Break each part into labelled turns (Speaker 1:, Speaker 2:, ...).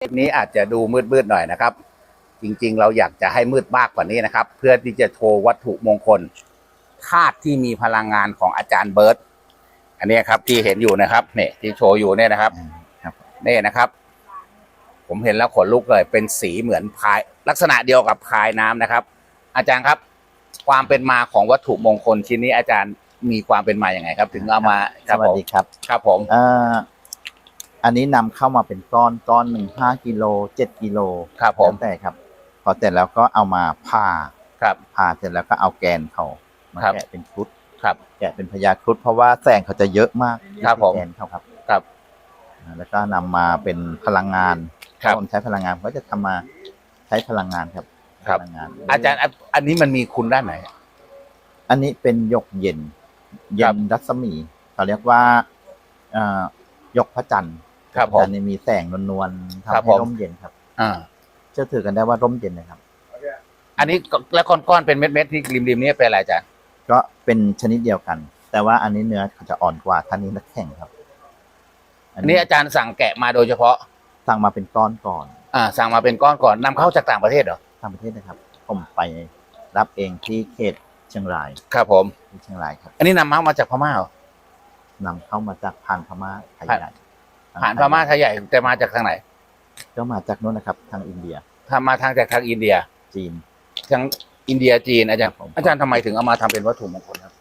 Speaker 1: คลิปนี้อาจจะดูมืดๆหน่อยนะครับ จริงๆ เราอยากจะให้มืดมากกว่านี้นะครับ เพื่อที่จะโชว์วัตถุมงคลธาตุที่มีพลังงานของอาจารย์เบิร์ตอันนี้ครับที่เห็นอยู่นะครับเนี่ยที่โชว์อยู่เนี่ยนะครับ
Speaker 2: ครับ
Speaker 1: นี่นะครับ ผมเห็นแล้วขนลุกเลย เป็นสีเหมือนพาย ลักษณะเดียวกับพายน้ำนะครับ อาจารย์ครับ ความเป็นมาของวัตถุมงคลชิ้นนี้อาจารย์มีความเป็นมาอย่างไงครับ ถึงเอามาค
Speaker 2: ส
Speaker 1: รับ
Speaker 2: วัส
Speaker 1: ผม
Speaker 2: ดีครับ
Speaker 1: ครับผม
Speaker 2: เอ่อ อันนี้นำเข้ามาเป็นก้อนก้อนหนึ่งห้ากิโลเจ็ดกิโล
Speaker 1: ครับผม
Speaker 2: แล้วแต่ครับ พอเสร็จแล้วก็เอามาผ่า
Speaker 1: ครับ
Speaker 2: ผ่าเสร็จแล้วก็เอาแกนเขามา
Speaker 1: ครับ
Speaker 2: แกะเป็นครุฑ
Speaker 1: ครับ
Speaker 2: แกะเป็นพญาครุฑเพราะว่าแสงเขาจะเยอะมาก
Speaker 1: ครับผม
Speaker 2: แกนเขาครับ
Speaker 1: ครับ
Speaker 2: อ่าแล้วก็นำมาเป็นพลังงาน
Speaker 1: ครับ
Speaker 2: ผมใช้พลังงานผมก็จะทำมาใช้พลังงานครับ
Speaker 1: ครับ
Speaker 2: พลังงาน
Speaker 1: อาจารย์อันอันนี้มันมีคุณด้านไหน
Speaker 2: อันนี้เป็นหยกเย็นเย็
Speaker 1: ครับ
Speaker 2: นรัศมีเขาเรียกว่าเอ่อหยกพระจันทร์
Speaker 1: ครับ
Speaker 2: พ
Speaker 1: ผม
Speaker 2: ระจันทร์นี่มีแสงนวลๆ
Speaker 1: ครับ
Speaker 2: ทำให้
Speaker 1: ผม
Speaker 2: ร่มเย็นครับ
Speaker 1: อ่า
Speaker 2: เชื่อถือกันได้ว่าร่มเย็นนะครับ
Speaker 1: อันนี้ก็แล้วก้อนๆเป็นเม็ดๆที่ริมๆนี่เป็นอะไรอาจารย์
Speaker 2: ก็เป็นชนิดเดียวกัน แต่ว่าอันนี้เนื้อเขาจะอ่อนกว่าท่านนี้นักแข่งครับ
Speaker 1: อันนี้อาจารย์สั่งแกะมาโดยเฉพาะ
Speaker 2: สั่งมาเป็นก้อนก่อน
Speaker 1: อ่า สั่งมาเป็นก้อนก่อนนำเข้าจากต่างประเทศเหรอ
Speaker 2: ทางประเทศนะครับ ผมไปรับเองที่เขตเชียงราย
Speaker 1: ครับผม
Speaker 2: ที่เชียงรายครับ
Speaker 1: อันนี้นำเข้ามาจากพม่าเหรอนำ
Speaker 2: เข้ามาจากผ่านพม่าไทยใหญ่
Speaker 1: ผ่านพม่าไทยใหญ่แต่มาจากทางไหน
Speaker 2: ก็มาจากนู้นนะครับ ทางอินเดีย
Speaker 1: ทำมาทางจากทางอินเดีย
Speaker 2: จีน
Speaker 1: ทางอินเดียจีนอาจารย์
Speaker 2: ครับผม
Speaker 1: อาจารย์ทำไมถึงเอามาทำเป็นวัตถุมงคลครับ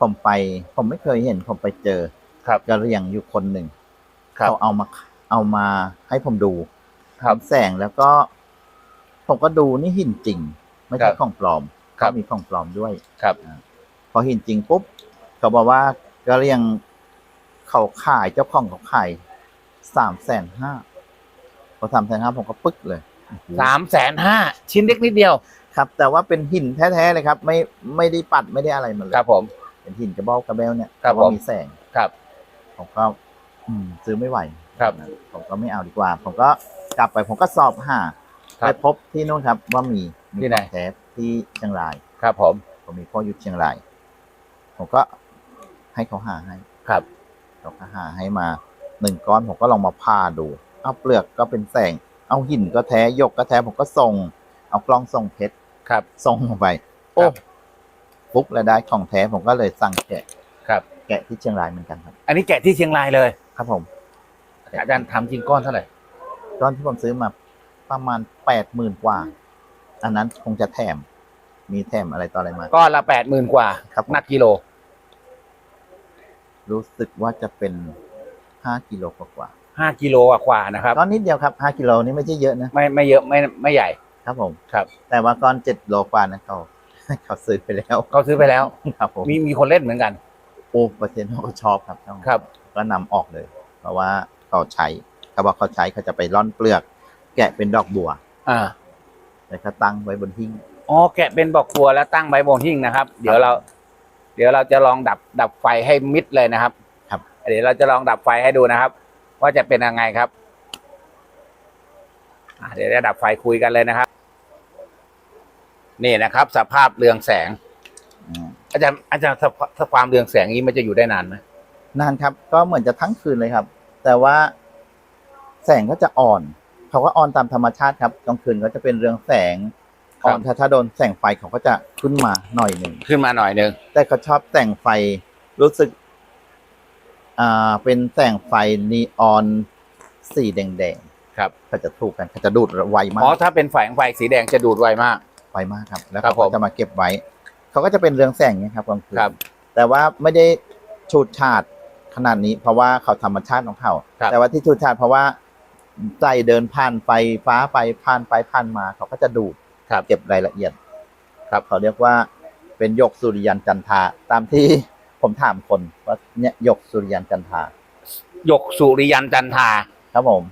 Speaker 2: ผมไป ผมไม่เคยเห็น ผมไปเจอ
Speaker 1: ครับ
Speaker 2: กระเหรียงอยู่คนหนึ่ง
Speaker 1: ครับ
Speaker 2: เขาเอามาเอามาให้ผมดู
Speaker 1: ครับ
Speaker 2: แสงแล้วก็ ผมก็ดูนี่หินจริง ไม่
Speaker 1: ครั
Speaker 2: ใช่
Speaker 1: บ
Speaker 2: ของปลอม
Speaker 1: ครับ
Speaker 2: เขามีของปลอมด้วย
Speaker 1: ครับ
Speaker 2: พอหินจริงปุ๊บเขาบอกว่ากระเหรียง เขาขายเจ้าของเขาขายสามแสนห้าพอสามแสนห้าผมก็ปึ๊กเลย
Speaker 1: สามแสนห้าชิ้นเล็กนิดเดียว
Speaker 2: ครับ แต่ว่าเป็นหินแท้ๆเลยครับ ไม่ไม่ได้ปัดไม่ได้อะไรมันเลย
Speaker 1: ครับ ผม
Speaker 2: เป็นหินกระบอกกระเบลเนี่ย
Speaker 1: ครับ
Speaker 2: แต่ว่า
Speaker 1: ผม
Speaker 2: มีแสง
Speaker 1: ครับ
Speaker 2: ผมก็อืมซื้อไม่ไหว
Speaker 1: ครับ
Speaker 2: ผมก็ไม่เอาดีกว่า ผมก็กลับไปผมก็สอบหา
Speaker 1: ครั
Speaker 2: ไป
Speaker 1: บ
Speaker 2: พบที่นู่นครับ ว่ามีมี
Speaker 1: ที่ไหน
Speaker 2: ของแท้ที่เชียงราย
Speaker 1: ครับ ผม
Speaker 2: ผมมีพ่ออยู่เชียงราย ผมก็ให้เขาหาให้
Speaker 1: ครับ
Speaker 2: เขาก็หาให้มาหนึ่งก้อนผมก็ลองมาผ่าดูเอาเปลือกก็เป็นแสง เอาหินก็แท้หยกก็แท้ผมก็ส่ง เอากล้องส่งเพชร
Speaker 1: ครับ
Speaker 2: ส่งลงไปโอ้
Speaker 1: ครับ
Speaker 2: ปุ๊บแล้วได้ของแท้ผมก็เลยสั่งแกะ
Speaker 1: ครับ
Speaker 2: แกะที่เชียงรายเหมือนกันครับ
Speaker 1: อันนี้แกะที่เชียงรายเลย
Speaker 2: ครับผม
Speaker 1: อาจารย์ทำจริงก้อนเท่าไหร่
Speaker 2: ก้อนที่ผมซื้อมาประมาณแปดหมื่นกว่า อันนั้นคงจะแถม มีแถมอะไรต่ออะไรมา
Speaker 1: ก้อนละแปดหมื่นกว่า
Speaker 2: ครับผม
Speaker 1: นักกิโล
Speaker 2: รู้สึกว่าจะเป็นห้ากิโลกว่า
Speaker 1: ห้ากิโลกว่าๆนะครับ
Speaker 2: ๆก้อนนิดเดียวครับห้ากิโลนี่ไม่ใช่เยอะนะ
Speaker 1: ไม่ไม่เยอะไม่ไม่ใหญ่
Speaker 2: ครับผม
Speaker 1: ครับ
Speaker 2: แต่ว่าก้อนเจ็ดโลกว่านะเขาเขาซื้อไปแล้ว
Speaker 1: เขาซื้อไปแล้ว
Speaker 2: ครับผม
Speaker 1: มีมีคนเล่นเหมือนกัน
Speaker 2: โอ้ประเทศเขาก็ชอบครับ
Speaker 1: ครับ
Speaker 2: ก็นำออกเลย เพราะว่าเขาใช้เขาบอกเขาใช้เขาจะไปร่อนเปลือก แกะเป็นดอกบัว
Speaker 1: อ่า
Speaker 2: แล้วก็ตั้งไว้บนหิ้ง
Speaker 1: อ๋อแกะเป็นบอกครัวแล้วตั้งใบบนหิ้งนะครับ เดี๋ยวเรา เดี๋ยวเราจะลองดับดับไฟให้มิดเลยนะครับ
Speaker 2: ครับ
Speaker 1: เดี๋ยวเราจะลองดับไฟให้ดูนะครับ ว่าจะเป็นยังไงครับอะเดี๋ยวจะดับไฟคุยกันเลยนะครับ นี่นะครับ สภาพเรืองแสง
Speaker 2: อืม
Speaker 1: อาจารย์อาจารย์ถ้าถ้าความเรืองแสงนี้มันจะอยู่ได้นานไหม
Speaker 2: นานครับ ก็เหมือนจะทั้งคืนเลยครับ แต่ว่าแสงก็จะอ่อน เขาก็อ่อนตามธรรมชาติครับกลางคืนก็จะเป็นเรืองแสง อ่อนถ้าถ้าโดนแสงไฟเขาก็จะขึ้นมาหน่อยหนึ่ง
Speaker 1: ขึ้นมาหน่อยหนึ่ง
Speaker 2: แต่เขาชอบแสงไฟรู้สึก อ่าเป็นแสงไฟนีออนสีแดง
Speaker 1: ครับ
Speaker 2: ๆเขาจะถูกกันเขาจะดูดไวมา
Speaker 1: อ๋อกถ้าเป็นแสงไฟสีแดงจะดูดไวมาก
Speaker 2: ไวมากครับ แล้ว
Speaker 1: ครับ
Speaker 2: เขาก็
Speaker 1: ผม
Speaker 2: จะมาเก็บไว้ เขาก็จะเป็นเรืองแสงเนี่ยครับกลางคืน
Speaker 1: ครับ
Speaker 2: แต่ว่าไม่ได้ชูดชาดขนาดนี้ เพราะว่าเขาธรรมชาติของเขา
Speaker 1: ครับ
Speaker 2: แต่ว่าที่ชูดชาดเพราะว่าใจเดินผ่านไฟฟ้าไปผ่านไปผ่านมา เขาก็จะดูด
Speaker 1: ครับ
Speaker 2: เก็บรายละเอียด
Speaker 1: ครับ
Speaker 2: เขาเรียกว่าเป็นหยกสุริยันจันทราตามที่ผมถามคนว่าเนี่ยหยกสุริยันจันทรา
Speaker 1: หยกสุริยันจันทรา
Speaker 2: ครับผม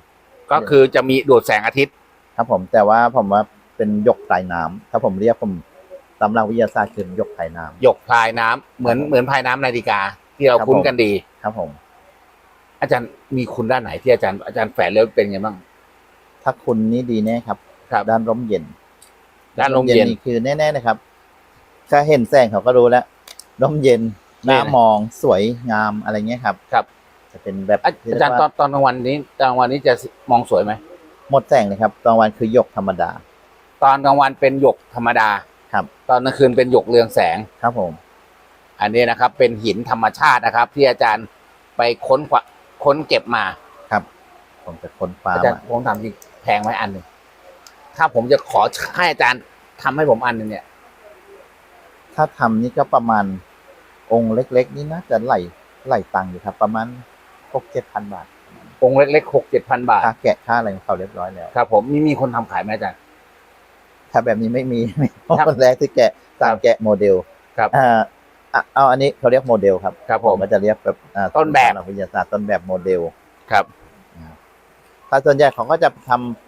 Speaker 1: ก็คือจะมีดูดแสงอาทิตย์
Speaker 2: ครับผมแต่ว่าผมว่าเป็นหยกใต้น้ำถ้าผมเรียกผมตำราวิทยาศาสตร์คือหยกใต้น้ำ
Speaker 1: หยกพลายน้ำเหมือนเหมือนพลายน้ำนาฬิกา ที่เรา
Speaker 2: ครับ
Speaker 1: คุ้น
Speaker 2: ผม
Speaker 1: กันดี
Speaker 2: ครับผม
Speaker 1: อาจารย์มีคุณด้านไหนที่อาจารย์อาจารย์แฝงแล้วเป็นไงบ้าง
Speaker 2: ถ้าคุณนี่ดีแน่ครับ
Speaker 1: ครับ
Speaker 2: ด้านร่มเย็น
Speaker 1: ด้านลมเย็น
Speaker 2: นี่คือแน่ๆนะครับ ถ้าเห็นแสงเขาก็รู้แล้วร่มเย็น
Speaker 1: นี่
Speaker 2: หน้ามองสวยงามอะไรเงี้ยครับ
Speaker 1: ครับ
Speaker 2: จะเป็นแบบ
Speaker 1: อาอาจารย์ตอนตอนกลางวันนี้ตอนกลางวันนี้จะมองสวยไหม
Speaker 2: หมดแสงเลยครับกลางวันคือหยกธรรมดา
Speaker 1: ตอนกลางวันเป็นหยกธรรมดา
Speaker 2: ครับ
Speaker 1: ตอนกลางคืนเป็นหยกเรืองแสง
Speaker 2: ครับผม
Speaker 1: อันนี้นะครับ เป็นหินธรรมชาตินะครับ ที่อาจารย์ไปค้นขวะค้นเก็บมา
Speaker 2: ครับผมจะค้นฟ้า
Speaker 1: อาจารย์
Speaker 2: มา
Speaker 1: ผมถามจริงแพงไหมอันหนึ่ง ถ้าผมจะขอให้อาจารย์ทำให้ผมอันหนึ่งเนี่ย
Speaker 2: ถ้าทำนี่ก็ประมาณองค์เล็ก ๆ นี่น่าจะไหลไหลตังค์อยู่ครับ ประมาณหกเจ็ดพันบาท
Speaker 1: องค์เล็กๆหกเจ็ดพันบาท
Speaker 2: ค่าแกะค่าอะไรของเขาเรียบร้อยแล้ว
Speaker 1: ครับ ผมมีมีคนทำขายไหมอาจารย์
Speaker 2: ถ้าแบบนี้ไม่มี
Speaker 1: ครับ
Speaker 2: คนแรกที่แกะตามแกะโมเดล
Speaker 1: ครับ
Speaker 2: อ่าอะเอาอันนี้เขาเรียกโมเดลครับ
Speaker 1: ครับผม
Speaker 2: ก็จะเรียกแบบอ่า
Speaker 1: ต้นแบบ
Speaker 2: วิทยาศาสตร์ต้นแบบโมเดล
Speaker 1: ครับ
Speaker 2: ถ้าส่วนใหญ่เขาก็จะทำ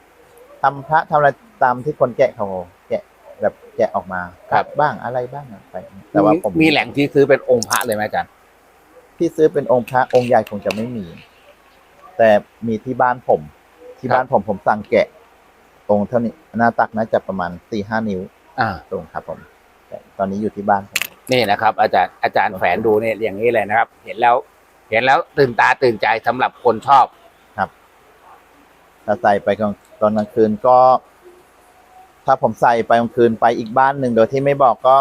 Speaker 2: ทำพระทำอะไรตามที่คนแกะเขาแกะแบบแกะออกมา
Speaker 1: ครับ
Speaker 2: บ้างอะไรบ้างอะไป แต่ว่าผม
Speaker 1: มีแหล่งที่ซื้อเป็นองค์พระเลยไหมอาจารย์
Speaker 2: ที่ซื้อเป็นองค์พระองค์ใหญ่คงจะไม่มี แต่มีที่บ้านผม ที่
Speaker 1: ครับ
Speaker 2: บ้านผมผมสั่งแกะ องค์เท่านี้หน้าตักน่าจะประมาณสี่ห้านิ้ว
Speaker 1: อ่า
Speaker 2: ตรงครับ ผมแต่ตอนนี้อยู่ที่บ้านผม
Speaker 1: นี่นะครับ อาจารย์อาจารย์แฝนดูเนี่ยอย่างนี้เลยนะครับ เห็นแล้ว เห็นแล้วตื่นตาตื่นใจสำหรับคนชอบ
Speaker 2: ถ้าใส่ไปกลาง ตอนกลางคืนก็ ถ้าผมใส่ไปกลางคืนไปอีกบ้านหนึ่งโดยที่ไม่บอกก็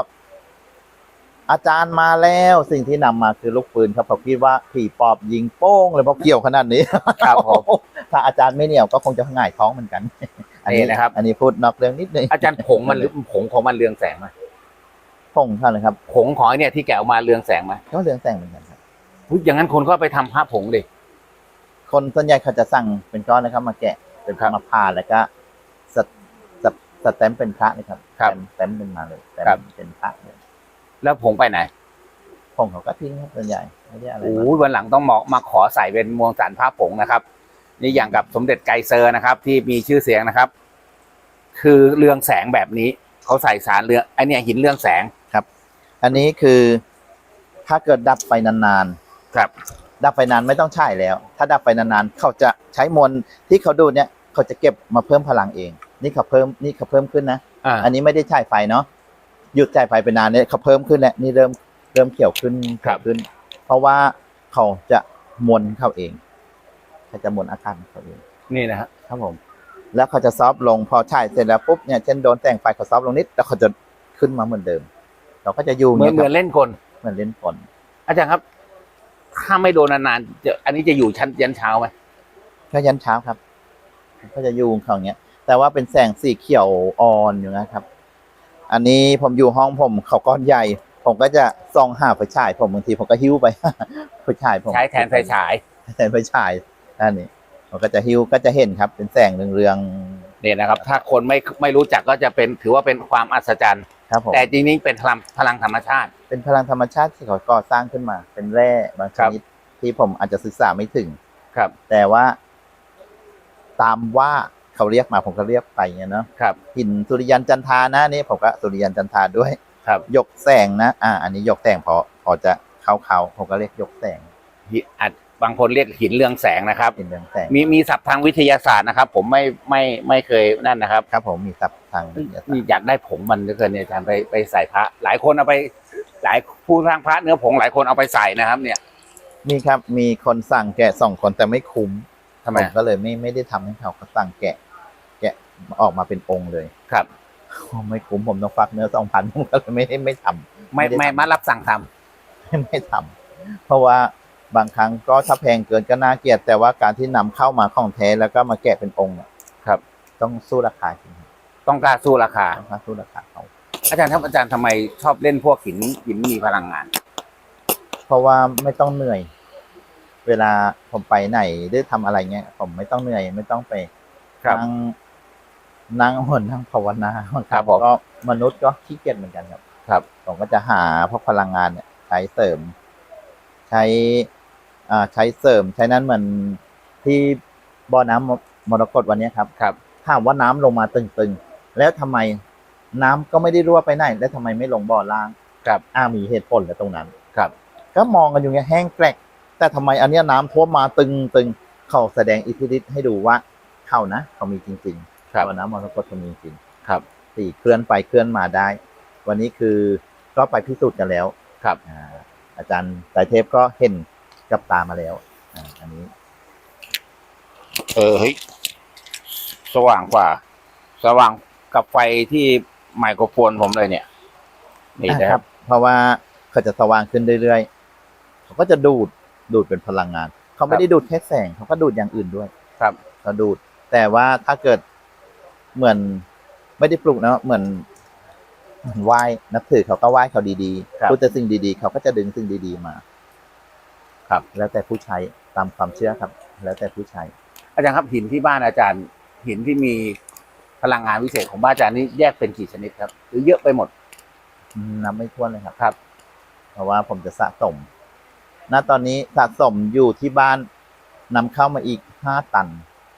Speaker 2: อาจารย์มาแล้วสิ่งที่นำมาคือลูกปืนครับผมคิดว่าผีปอบยิงโป้งเลยเพราะเกี่ยวขนาดนี้
Speaker 1: ครับผม
Speaker 2: ถ้าอาจารย์ไม่เหนียวก็คงจะหง่ายท้องเหมือนกัน อันนี้
Speaker 1: นี่นะครับ
Speaker 2: อันนี้พูดนอกเรื่องนิดนึง
Speaker 1: อาจารย์ผงมันหรือผงของมันเรืองแสงไหม
Speaker 2: พงเท่านั้นครับ
Speaker 1: ผงของไอ้เนี่ยที่แกะออกมาเรืองแสงไหม
Speaker 2: ก็เรื่องแต่งเหมือนกันครับ
Speaker 1: อุ๊ยอย่างนั้นคนก็ไปทำพระผงดิ
Speaker 2: คนส่วนใหญ่เขาจะสั่งเป็นก้อนนะครับ มาแกะ เป็น
Speaker 1: ครับ
Speaker 2: มาพาแล้วก็สแตสแตสแตมป์เป็นพระเลยครับ
Speaker 1: ครับ
Speaker 2: แตมป์เป็นมาเลยแตม
Speaker 1: ครับ
Speaker 2: ป์เป็นพระเลย
Speaker 1: แล้วผงไปไหน
Speaker 2: พงเขาก็ทิ้งครับส่วนใหญ่ไม่ได้อะไร
Speaker 1: โอ้
Speaker 2: มาก
Speaker 1: ยวันหลังต้องมามาขอใส่เป็นมวลสารพระผงนะครับ นี่อย่างกับสมเด็จไกรเซอร์นะครับ ที่มีชื่อเสียงนะครับ คือเรืองแสงแบบนี้เขาใส่สารเรืองไอเนี่ยหินเรืองแสง
Speaker 2: อันนี้คือถ้าเกิดดับไปนาน
Speaker 1: ครับ
Speaker 2: ๆ ดับไปนานไม่ต้องใช้แล้ว ถ้าดับไปนานๆเขาจะใช้มวลที่เขาดูดเนี่ยเขาจะเก็บมาเพิ่มพลังเอง นี่เขาเพิ่มนี่เขาเพิ่มขึ้นนะ
Speaker 1: อ่า
Speaker 2: อันนี้ไม่ได้ใช้ไฟเนาะหยุดใช้ไฟไปนานเนี่ยเขาเพิ่มขึ้นแล้วนี่เริ่มเริ่มเขียวขึ้น
Speaker 1: ครับ
Speaker 2: เขียวขึ้น เพราะว่าเขาจะมวนเข้าเองเขาจะมวนอาการเขาเอง
Speaker 1: นี่นะฮะ
Speaker 2: ครับผม แล้วเขาจะซอฟต์ลงพอใช้เสร็จแล้วปุ๊บเนี่ยเช่นโดนแต่งไฟเขาซอฟต์ลงนิดแล้วเขาจะขึ้นมาเหมือนเดิม เราก็จะอยู่
Speaker 1: เหมือน
Speaker 2: ย
Speaker 1: เหมือน
Speaker 2: ครับ
Speaker 1: เล่นกล
Speaker 2: เหมือนเล่นฝน
Speaker 1: อาจารย์ครับ ถ้าไม่โดนนานๆจะอันนี้จะอยู่ชั้นยันเช้าไหม
Speaker 2: ก็ยันเช้าครับ ก็จะอยู่ของเขาอย่างเงี้ย แต่ว่าเป็นแสงสีเขียวอ่อนอยู่นะครับ อันนี้ผมอยู่ห้องผมเขาก้อนใหญ่ ผมก็จะส่องหาไฟฉาย ผมบางทีผมก็หิ้วไปไฟฉายผม
Speaker 1: ใช้แทนไฟฉาย
Speaker 2: แทนไฟฉายนั่นนี่ผมก็จะหิ้วก็จะเห็นครับ เป็นแสงเรือง
Speaker 1: เนี่ยนะครับ ถ้าคนไม่ไม่รู้จักก็จะเป็นถือว่าเป็นความอัศจรรย์
Speaker 2: ๆ ครับผม
Speaker 1: แต่จริงๆเป็นพลังพลังธรรมชาติ
Speaker 2: เป็นพลังธรรมชาติที่เขาก่อสร้างขึ้นมา เป็นแร่บางช
Speaker 1: ครับ
Speaker 2: นิดที่ผมอาจจะศึกษาไม่ถึง
Speaker 1: ครับ
Speaker 2: แต่ว่า ตามว่าเขาเรียกมาผมก็เรียกไปเงี้ยเนาะ
Speaker 1: ครับ
Speaker 2: หินสุริยันจันทานะนี่ผมก็สุริยันจันทาด้วย
Speaker 1: ครับ
Speaker 2: ยกแสงนะ อ่า อันนี้ยกแสงพอพอจะเข้าเขาผมก็เรียกยกแสง
Speaker 1: หิอาจ บางคนเรียกหินเรืองแสงนะครับ
Speaker 2: เป็นเรืองแสง
Speaker 1: มีมีศัพท์ทางวิทยาศาสตร์นะครับ ผมไม่ไม่ไม่เคยนั่นนะครับ
Speaker 2: ครับ ผมมีศัพท์ทางวิทยาศาสต
Speaker 1: นี่
Speaker 2: ร์
Speaker 1: อยากได้ผงมันเหลือเกินเนี่ยอาจารย์ไปไปใส่พระ หลายคนเอาไปหลายผู้สร้างพระเนื้อผงหลายคนเอาไปใส่นะครับ เนี่ย
Speaker 2: มีครับมีคนสั่งแกะสองคนแต่ไม่คุ้ม
Speaker 1: ทำไม
Speaker 2: ผมก็เลยไม่ไม่ได้ทำให้เขาเขาสั่งแกะ แกะออกมาเป็นองค์เลย
Speaker 1: ครับ
Speaker 2: ไม่คุ้มผมต้องฟักเนื้อสองพันผมก็เลยไม่ได้ไม่ทำ
Speaker 1: ไม่
Speaker 2: ไม่ได้
Speaker 1: ไม่
Speaker 2: ทำ
Speaker 1: มารับสั่งทำ
Speaker 2: ไม่ทำเพราะว่า บางครั้งก็ถ้าแพงเกินก็น่าเกลียด แต่ว่าการที่นำเข้ามาของแท้แล้วก็มาแกะเป็นองค์เนี่ย
Speaker 1: ครับ
Speaker 2: ต้องสู้ราคาจริงครับ
Speaker 1: ต้องกล้าสู้ราคา
Speaker 2: ต้องสู้ราคาเขา
Speaker 1: อาจารย์ครับอาจารย์ทำไมชอบเล่นพวกหินหินมีพลังงาน
Speaker 2: เพราะว่าไม่ต้องเหนื่อย เวลาผมไปไหนหรือทำอะไรเงี้ย ผมไม่ต้องเหนื่อย ไม่ต้องไป
Speaker 1: ครับ
Speaker 2: นั่งนั่งหนนั่งภาวนาบาง
Speaker 1: ครับผม
Speaker 2: ก็มนุษย์ก็ขี้เกียจเหมือนกันครับ
Speaker 1: ครับ
Speaker 2: ผมก็จะหาพวกพลังงานเนี่ยใช้เสริม ใช้อ่า ใช้เสริมใช้นั้นเหมือนที่บ่อน้ำมรกตวันเนี้ยครับ
Speaker 1: ครับ
Speaker 2: ถามว่าน้ำลงมาตึงๆ แล้วทำไมน้ำก็ไม่ได้รั่วไปไหน แล้วทำไมไม่ลงบ่อล่าง
Speaker 1: ครับ
Speaker 2: อ่ามีเหตุผลแล้วตรงนั้น
Speaker 1: ครับ
Speaker 2: ก็มองกันอยู่เงี้ยแห้งแกรกแต่ทำไมอันเนี้ยน้ำท่วมมาตึงตึงเขาแสดงอิทธิฤทธิ์ให้ดูว่าเขานะ เขามีจริงๆ
Speaker 1: ครับ
Speaker 2: บ่อน้ำมรกตเขามีจริง
Speaker 1: ครับ
Speaker 2: สี่เคลื่อนไปเคลื่อนมาได้ วันนี้คือก็ไปพิสูจน์กันแล้ว
Speaker 1: ครับ
Speaker 2: อ่าอาจารย์สายเทพก็เห็น กับตามาแล้วอ่าอันนี้
Speaker 1: เออเฮ้ยสว่างกว่า สว่างกับไฟที่ไมโครโฟนผมเลยเนี่ย นี่
Speaker 2: อ่า
Speaker 1: นะ
Speaker 2: ค
Speaker 1: ค
Speaker 2: รั
Speaker 1: รับ
Speaker 2: บ เพราะว่าเขาจะสว่างขึ้นเรื่อยๆ เขาก็จะดูด ดูดเป็นพลังงาน เขาไม่ได้ดูดแค่แสง เขาก็ดูดอย่างอื่นด้วย
Speaker 1: ครับ
Speaker 2: เขาดูด แต่ว่าถ้าเกิดเหมือนไม่ได้ปลูกนะเหมือนไหว้นับถือเขาก็ไหว้เขาดี
Speaker 1: ครับ
Speaker 2: ๆพูดแต่สิ่งดีๆ เขาก็จะดึงสิ่งดีๆมา
Speaker 1: ครับ
Speaker 2: แล้วแต่ผู้ใช้ตามความเชื่อครับ แล้วแต่ผู้ใช้
Speaker 1: อาจารย์ครับหินที่บ้านอาจารย์หินที่มีพลังงานวิเศษของบ้านอาจารย์นี่แยกเป็นกี่ชนิดครับ หรือเยอะไปหมด
Speaker 2: นับไม่ถ้วนเลยครับ
Speaker 1: ครับ
Speaker 2: เพราะว่าผมจะสะสมณตอนนี้สะสมอยู่ที่บ้านนำเข้ามาอีกห้าตัน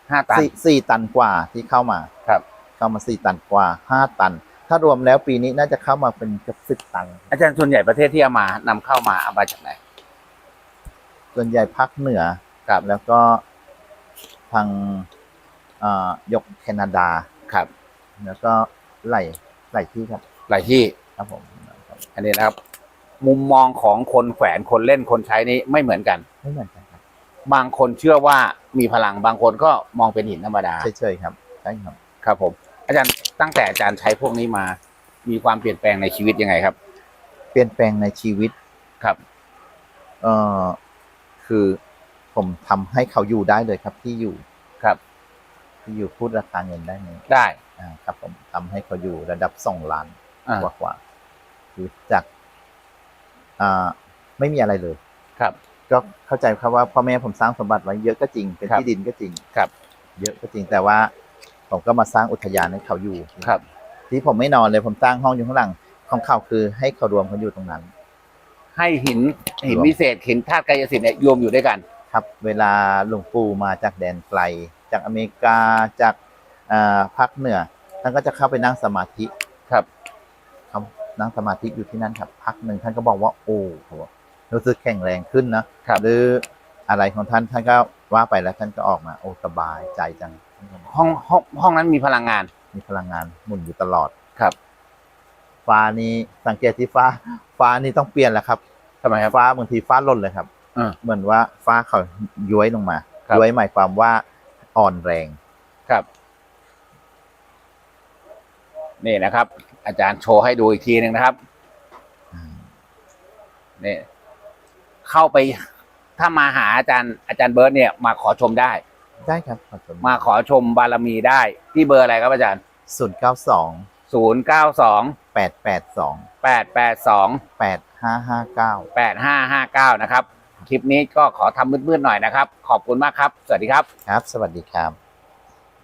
Speaker 1: ห้าตัน
Speaker 2: สี่สี่ตันกว่าที่เข้ามา
Speaker 1: ครับ
Speaker 2: เข้ามาสี่ตันกว่าห้าตัน ถ้ารวมแล้วปีนี้น่าจะเข้ามาเป็นเกือบสิบตัน
Speaker 1: อาจารย์ส่วนใหญ่ประเทศที่เอามานำเข้ามาเอามาจากไหน
Speaker 2: ส่วนใหญ่ภาคเหนือ
Speaker 1: ครับ
Speaker 2: แล้วก็ทางเอ่อยกแคนาดา
Speaker 1: ครับ
Speaker 2: แล้วก็ไหลไหลที่ครับ
Speaker 1: หลายที่
Speaker 2: ครับผม
Speaker 1: อันนี้นะครับ มุมมองของคนแขวนคนเล่นคนใช้นี้ไม่เหมือนกัน
Speaker 2: ไม่เหมือนกันครับ
Speaker 1: บางคนเชื่อว่ามีพลังบางคนก็มองเป็นหินธรรมดา
Speaker 2: เฉยๆครับใช่ครับ
Speaker 1: ครับผม อาจารย์ตั้งแต่อาจารย์ใช้พวกนี้มา มีความเปลี่ยนแปลงในชีวิตยังไงครับ
Speaker 2: เปลี่ยนแปลงในชีวิต
Speaker 1: ครับ
Speaker 2: เอ่อ คือผมทำให้เขาอยู่ได้เลยครับที่อยู่
Speaker 1: ครับ
Speaker 2: ที่อยู่พูดราคาเงินได้ไหม
Speaker 1: ได้
Speaker 2: อ่าครับ ผมทำให้เขาอยู่ระดับสองล้าน
Speaker 1: อ่าก
Speaker 2: ว่ากว่าคือจากอ่าไม่มีอะไรเลย
Speaker 1: ครับ
Speaker 2: ก็เข้าใจครับว่าพ่อแม่ผมสร้างสมบัติไว้เยอะก็จริงเป็น
Speaker 1: ครับ
Speaker 2: ที่ดินก็จริง
Speaker 1: ครับ
Speaker 2: เยอะก็จริงแต่ว่า ผมก็มาสร้างอุทยานให้เขาอยู่
Speaker 1: ครับ
Speaker 2: ที่ผมไม่นอนเลยผมสร้างห้องอยู่ข้างหลังของเขาคือให้เขารวมเขาอยู่ตรงนั้น
Speaker 1: ให้หินหิน
Speaker 2: รวม
Speaker 1: วิเศษหินธาตุกายสิทธิ์เนี่ยรวมอยู่ด้วยกัน
Speaker 2: ครับเวลาหลวงปู่มาจากแดนไกล จากอเมริกาจากอ่าภาคเหนือท่านก็จะเข้าไปนั่งสมาธิ
Speaker 1: ครับ
Speaker 2: ครับนั่งสมาธิอยู่ที่นั่นครับพักหนึ่งท่านก็บอกว่าโอ้โหรู้สึกแข็งแรงขึ้นนะครับหรืออะไรของท่านท่านก็ว่าไปแล้วท่านก็ออกมาโอ้สบายใจจัง
Speaker 1: ห้องห้องห้องนั้นมีพลังงาน
Speaker 2: มีพลังงานหมุนอยู่ตลอด
Speaker 1: ครับ
Speaker 2: ฟ้านี้สังเกตที่ฟ้า ฟ้านี่ต้องเปลี่ยนแล้วครับ
Speaker 1: ทำไมครับ
Speaker 2: ฟ้าบางทีฟ้าหล่นเลยครับ
Speaker 1: อ่า
Speaker 2: เหมือนว่าฟ้าเขาย้วยลงมา
Speaker 1: ครับ
Speaker 2: ย้วยหมายความว่าอ่อนแรง
Speaker 1: ครับ นี่นะครับ อาจารย์โชว์ให้ดูอีกทีหนึ่งนะครับนี่เข้าไป ถ้ามาหาอาจารย์อาจารย์เบิร์ตเนี่ยมาขอชมได้
Speaker 2: ได้ครับขอบคุณ
Speaker 1: มาขอชมบารมีได้ ที่เบอร์อะไรครับอาจารย์
Speaker 2: ศูนย์เก้าสอง
Speaker 1: ศูนย์เก้าสอง
Speaker 2: แปดแปดสอง
Speaker 1: แปดแปดสอง
Speaker 2: แปดห้าห้าเก้า
Speaker 1: แปดห้าห้าเก้านะครับ คลิปนี้ก็ขอทำมืดๆหน่อยนะครับ ขอบคุณมากครับ สวัสดีครับ
Speaker 2: ครับ สวัสดีครับ